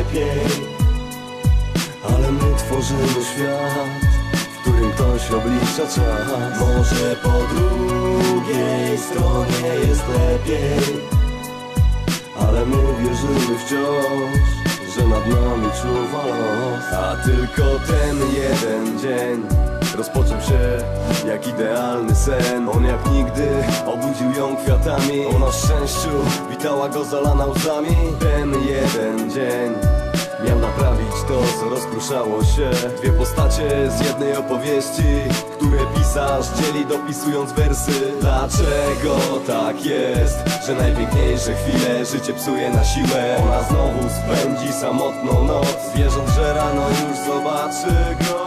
lepiej. Ale my tworzymy świat W którym ktoś oblicza czas. Może po drugiej stronie jest lepiej. Ale my wierzymy wciąż Że nad nami czuwa los. A tylko ten jeden dzień Rozpoczął się jak idealny sen. On jak nigdy obudził ją kwiatami. Ona w szczęściu witała go zalana łzami. Ten jeden dzień rozpruszało się. Dwie postacie z jednej opowieści Które pisarz dzieli dopisując wersy. Dlaczego tak jest, że najpiękniejsze chwile Życie psuje na siłę? Ona znowu spędzi samotną noc Wierząc, że rano już zobaczy go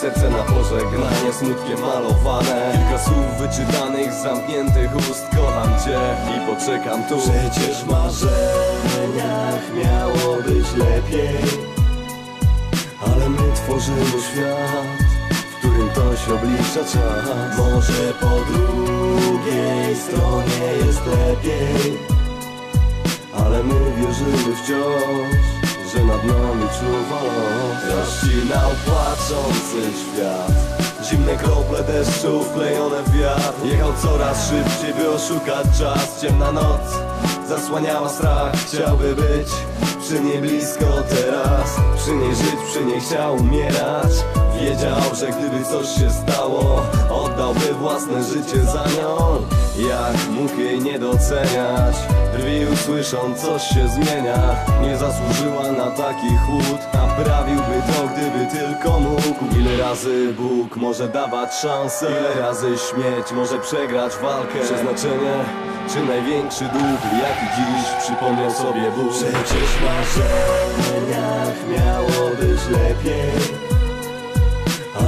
Serce na pożegnanie smutkiem malowane. Kilka słów wyczytanych z zamkniętych ust Kocham cię i poczekam tu. Przecież w marzeniach miało być lepiej Ale my tworzymy świat W którym ktoś oblicza czas. Może po drugiej stronie jest lepiej ale my wierzymy wciąż, że nad nami czuwa los Rozcinał płaczący świat. Zimne krople deszczu wklejone w wiatr. Jechał coraz szybciej, by oszukać czas. Ciemna noc zasłaniała strach. Chciałby być przy niej blisko teraz. Przy niej żyć, przy niej chciał umierać Wiedział, że gdyby coś się stało Oddałby własne życie za nią. Jak mógł jej nie doceniać? Drwił słysząc coś się zmienia. Nie zasłużyła na taki chłód Naprawiłby to gdyby tylko mógł. Ile razy Bóg może dawać szansę? Ile razy śmierć może przegrać walkę? Przeznaczenie czy największy dług jaki dziś przypomniał sobie Bóg? Przecież marzeniach miało być lepiej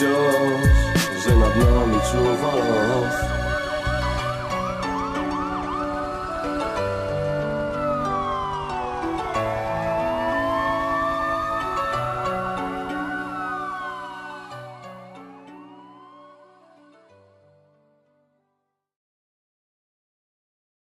Ale